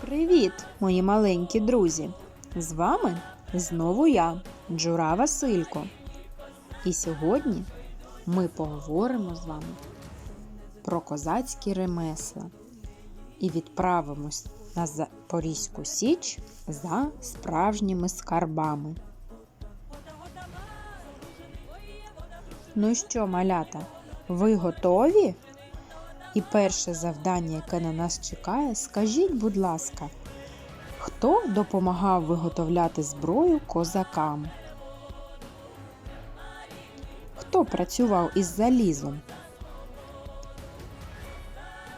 Привіт, мої маленькі друзі! З вами знову я, Джура Василько. І сьогодні ми поговоримо з вами про козацькі ремесла і відправимось на Запорізьку Січ за справжніми скарбами. Ну що, малята, ви готові? І перше завдання, яке на нас чекає, скажіть, будь ласка, хто допомагав виготовляти зброю козакам? Хто працював із залізом?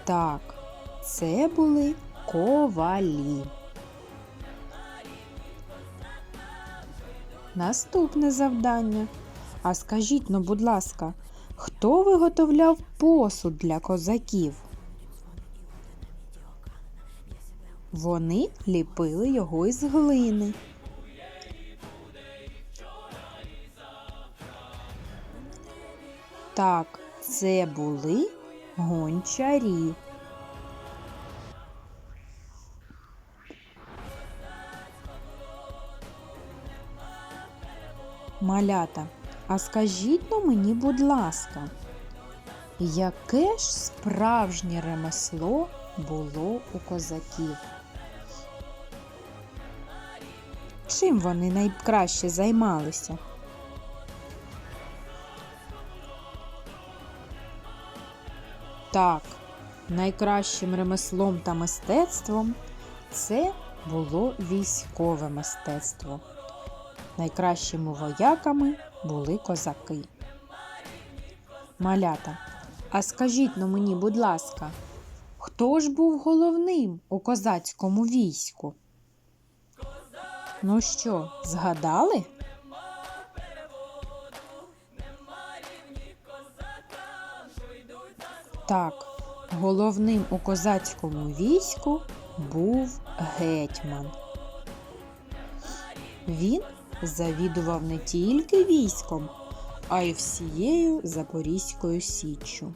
Так, це були ковалі. Наступне завдання. А скажіть, ну, будь ласка, Хто виготовляв посуд для козаків? Вони ліпили його із глини. Так, це були гончарі. Малята. А скажіть ну мені, будь ласка, яке ж справжнє ремесло було у козаків? Чим вони найкраще займалися? Так, найкращим ремеслом та мистецтвом це було військове мистецтво. Найкращими вояками були козаки. Малята, а скажіть ну мені, будь ласка, хто ж був головним у козацькому війську? Ну що, згадали? Так, головним у козацькому війську був гетьман. Він завідував не тільки військом, а й всією Запорізькою Січчю.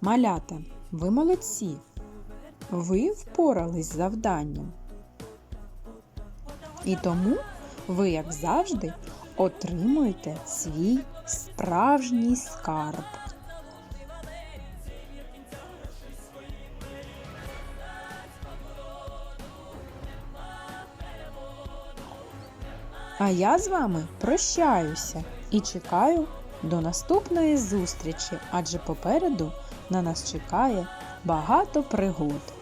Малята, ви молодці. Ви впорались з завданням. І тому ви, як завжди, отримуєте свій справжній скарб. А я з вами прощаюся і чекаю до наступної зустрічі, адже попереду на нас чекає багато пригод.